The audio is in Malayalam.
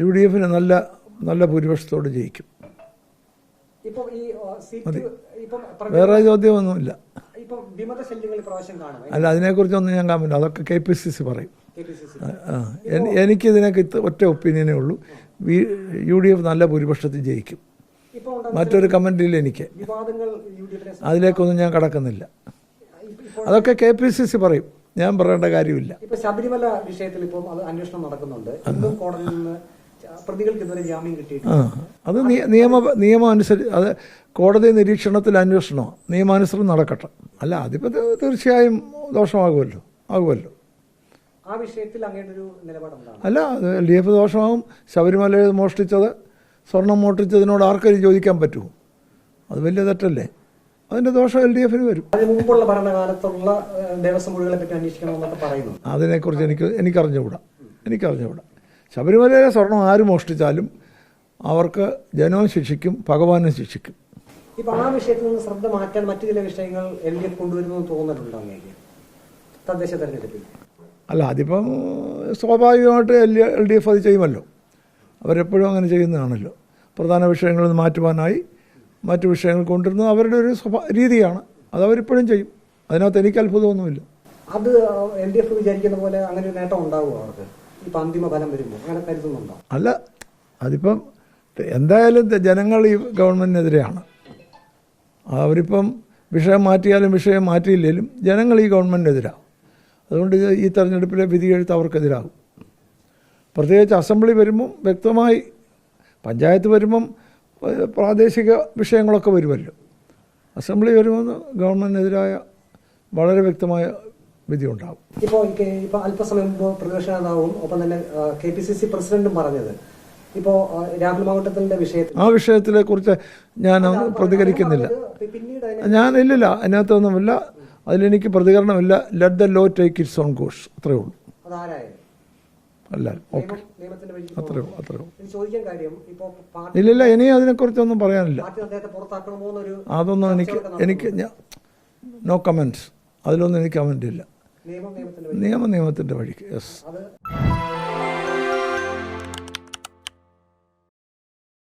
യു ഡി എഫിന് നല്ല നല്ല ഭൂരിപക്ഷത്തോട് ജയിക്കും. വേറെ ചോദ്യമൊന്നുമില്ല. അല്ല അതിനെക്കുറിച്ചൊന്നും ഞാൻ കാണില്ല അതൊക്കെ കെ പി സി സി പറയും. എനിക്കിതിനൊക്കെ ഒറ്റ ഒപ്പീനിയനേ ഉള്ളൂ. യു ഡി എഫ് നല്ല ഭൂരിപക്ഷത്തിൽ ജയിക്കും. മറ്റൊരു കമന്റില്ല എനിക്ക്. അതിലേക്കൊന്നും ഞാൻ കടക്കുന്നില്ല. അതൊക്കെ കെ പി സി സി പറയും. ഞാൻ പറയേണ്ട കാര്യമില്ല. ശബരിമല വിഷയത്തിൽ ഇപ്പം അന്വേഷണം നടക്കുന്നുണ്ട്. കോടതിയിൽ നിന്ന് അത് നിയമ നിയമം അനുസരിച്ച് അത് കോടതി നിരീക്ഷണത്തിൽ അന്വേഷണമാണ് നിയമാനുസരണം നടക്കട്ടെ. അല്ല അതിപ്പോ തീർച്ചയായും ദോഷമാകുമല്ലോ. ആകുമല്ലോ. ആ വിഷയത്തിൽ അല്ല എൽ ഡി എഫ് ദോഷമാകും. ശബരിമല മോഷ്ടിച്ചത് സ്വർണം മോഷ്ടിച്ചതിനോട് ആർക്കും ചോദിക്കാൻ പറ്റുമോ അത് വലിയ തെറ്റല്ലേ? അതിന്റെ ദോഷം എൽ ഡി എഫിന് വരും. മുമ്പുള്ള ഭരണകാലത്തുള്ള ദേവസ്വം അതിനെക്കുറിച്ച് എനിക്ക് എനിക്കറിഞ്ഞുകൂടാ. എനിക്കറിഞ്ഞുകൂടാ. ശബരിമലയിലെ സ്വർണം ആര് മോഷ്ടിച്ചാലും അവർക്ക് ജനവും ശിക്ഷിക്കും ഭഗവാനും ശിക്ഷിക്കും. ഇപ്പൊ ആ വിഷയത്തിൽ നിന്ന് ശ്രദ്ധ മാറ്റാൻ മറ്റു ചില വിഷയങ്ങൾ എൽ ഡി എഫ് കൊണ്ടുവരുമെന്ന് അങ്ങേക്ക്? തദ്ദേശ തെരഞ്ഞെടുപ്പിൽ. അല്ല അതിപ്പം സ്വാഭാവികമായിട്ട് എൽ എൽ ഡി എഫ് അത് ചെയ്യുമല്ലോ. അവരെപ്പോഴും അങ്ങനെ ചെയ്യുന്നതാണല്ലോ. പ്രധാന വിഷയങ്ങളിൽ നിന്ന് മാറ്റുവാനായി മറ്റു വിഷയങ്ങൾ കൊണ്ടുവരുന്നത് അവരുടെ ഒരു രീതിയാണ്. അത് അവരിപ്പോഴും ചെയ്യും. അതിനകത്ത് എനിക്ക് അത്ഭുതമൊന്നുമില്ല. അത് എൽ ഡി എഫ് വിചാരിക്കുന്ന പോലെ അങ്ങനെ ഒരു നേട്ടം ഉണ്ടാവുമോ അവർക്ക്? അങ്ങനെ അല്ല അതിപ്പം എന്തായാലും ജനങ്ങൾ ഈ ഗവൺമെന്റിനെതിരെയാണ് അവരിപ്പം വിഷയം മാറ്റിയാലും വിഷയം മാറ്റിയില്ലെങ്കിലും ജനങ്ങൾ ഈ ഗവൺമെന്റിനെതിരാണ് അതുകൊണ്ട് ഈ തെരഞ്ഞെടുപ്പിലെ വിധിയെഴുത്ത് അവർക്കെതിരാകും. പ്രത്യേകിച്ച് അസംബ്ലി വരുമ്പം വ്യക്തമായി പഞ്ചായത്ത് വരുമ്പം പ്രാദേശിക വിഷയങ്ങളൊക്കെ വരുമല്ലോ. അസംബ്ലി വരുമെന്ന് ഗവൺമെന്റിനെതിരായ വളരെ വ്യക്തമായ വിധി ഉണ്ടാവും ഇപ്പോ ഇപ്പൊ അല്പസമയം മുമ്പ് പ്രതിപക്ഷ നേതാവും ഒപ്പം തന്നെ കെ പി സി സി പ്രസിഡന്റും പറഞ്ഞത്. ഇപ്പോ രാഹുൽ മാവട്ടത്തിന്റെ വിഷയത്തിൽ ആ വിഷയത്തിലെ കുറിച്ച് ഞാൻ പ്രതികരിക്കുന്നില്ല. ഞാൻ ഇല്ലില്ല അതിനകത്തൊന്നുമില്ല. അതിലെനിക്ക് പ്രതികരണമില്ല. Let the law take its own course അത്രേ ഉള്ളൂ. അല്ല ഓക്കെ. നിയമം നിയമത്തിന്റെ അത്രേ ഉള്ളൂ അത്രേ ഉള്ളൂ ഇത് ചോദിക്കാൻ കാര്യം ഇപ്പോ പാർട്ടി ഇല്ലില്ല ഇനി അതിനെക്കുറിച്ചൊന്നും പറയാനില്ല. അതൊന്നും എനിക്ക് എനിക്ക് നോ കമന്റ്സ് അതിലൊന്നും എനിക്ക് കമന്റ് ഇല്ല. നിയമം നിയമത്തിന്റെ നിയമത്തിന്റെ വഴിക്ക് യെസ്